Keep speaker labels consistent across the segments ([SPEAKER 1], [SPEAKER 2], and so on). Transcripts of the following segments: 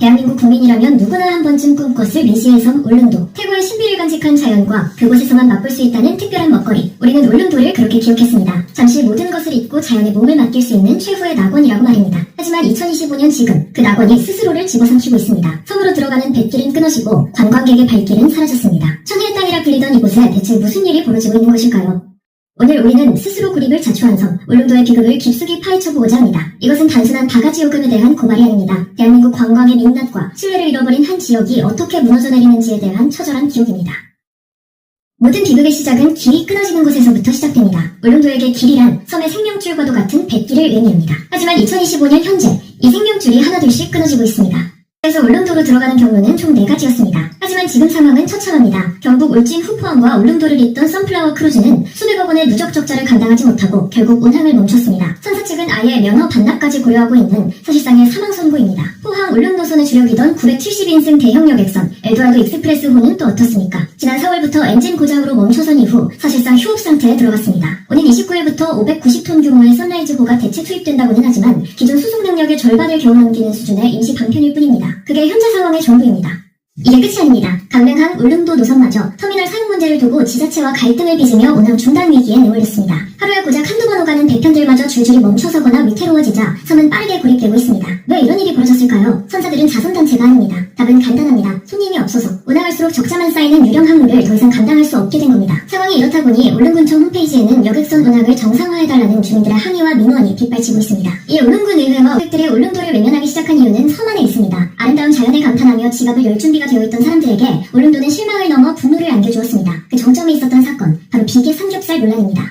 [SPEAKER 1] 대한민국 국민이라면 누구나 한 번쯤 꿈꿨을 미시의 섬 울릉도. 태고의 신비를 간직한 자연과 그곳에서만 맛볼 수 있다는 특별한 먹거리. 우리는 울릉도를 그렇게 기억했습니다. 잠시 모든 것을 잊고 자연에 몸을 맡길 수 있는 최후의 낙원이라고 말입니다. 하지만 2025년 지금 그 낙원이 스스로를 집어삼키고 있습니다. 섬으로 들어가는 뱃길은 끊어지고 관광객의 발길은 사라졌습니다. 천혜의 땅이라 불리던 이곳에 대체 무슨 일이 벌어지고 있는 것일까요? 오늘 우리는 스스로 구립을 자초한 섬, 울릉도의 비극을 깊숙이 파헤쳐보고자 합니다. 이것은 단순한 바가지 요금에 대한 고발이 아닙니다. 대한민국 관광의 민낯과 신뢰를 잃어버린 한 지역이 어떻게 무너져 내리는지에 대한 처절한 기록입니다. 모든 비극의 시작은 길이 끊어지는 곳에서부터 시작됩니다. 울릉도에게 길이란 섬의 생명줄과도 같은 뱃길을 의미합니다. 하지만 2025년 현재 이 생명줄이 하나둘씩 끊어지고 있습니다. 그래서 울릉도로 들어가는 경로는 총 4가지였습니다. 하지만 지금 상황은 처참합니다. 경북 울진 후포항과 울릉도를 잇던 선플라워 크루즈는 수백억 원의 누적 적자를 감당하지 못하고 결국 운항을 멈췄습니다. 선사 측은 아예 면허 반납까지 고려하고 있는 사실상의 사망 선고입니다. 포항 울릉도선의 주력이던 970인승 대형 여객선 에드와드 익스프레스호는 또 어떻습니까? 지난 4월부터 엔진 고장으로 멈춰선 이후 사실상 휴업 상태에 들어갔습니다. 오는 29일부터 590톤 규모의 선라이즈호가 대체 투입된다고는 하지만 기존 수송 능력의 절반을 겨우 넘기는 수준의 임시 방편일 뿐입니다. 그게 현재 상황의 전부입니다. 이게 끝이 아닙니다. 강릉항 울릉도 노선마저 터미널 사용 문제를 두고 지자체와 갈등을 빚으며 운항 중단 위기에 내몰렸습니다. 하루에 고작 한두 번 오가는 배편들마저 줄줄이 멈춰서거나 위태로워지자 섬은 빠르게 고립되고 있습니다. 왜 이런 일이 벌어졌을까요? 선사들은 자선단체가 아닙니다. 답은 간단합니다. 손님이 없어서 운항할수록 적자만 쌓이는 유령 항로를 더 이상 감당할 수 없게 된 겁니다. 상황이 이렇다 보니 울릉군청 홈페이지에는 여객선 운항을 정상화해달라는 주민들의 항의와 민원이 빗발치고 있습니다. 이 울릉군 의회와 고객들의 울릉도를 외면하기 시작한 이유는 섬 안에 있습니다. 자연을 감탄하며 지갑을 열 준비가 되어 있던 사람들에게 울릉도는 실망을 넘어 분노를 안겨주었습니다. 그 정점에 있었던 사건, 바로 비계 삼겹살 논란입니다.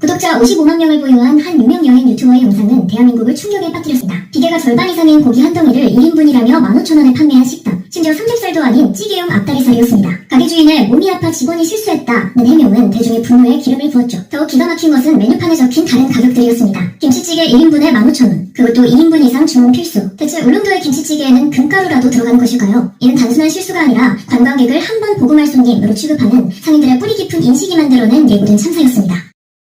[SPEAKER 1] 구독자 55만 명을 보유한 한 유명 여행 유튜버의 영상은 대한민국을 충격에 빠뜨렸습니다. 비계가 절반 이상인 고기 한 덩이를 1인분이라며 15,000원에 판매한 식당. 심지어 삼겹살도 아닌 찌개용 앞다리살이었습니다. 가게 주인의 몸이 아파 직원이 실수했다는 해명은 대중의 분노에 기름을 부었죠. 더욱 기가 막힌 것은 메뉴판에 적힌 다른 가격들이었습니다. 김치찌개 1인분에 15,000원. 그것도 2인분 이상 주문 필수. 대체 울릉도의 김치찌개에는 금가루라도 들어가는 것일까요? 이는 단순한 실수가 아니라 관광객을 한 번 보고 말 손님으로 취급하는 상인들의 뿌리 깊은 인식이 만들어낸 예고된 참사였습니다.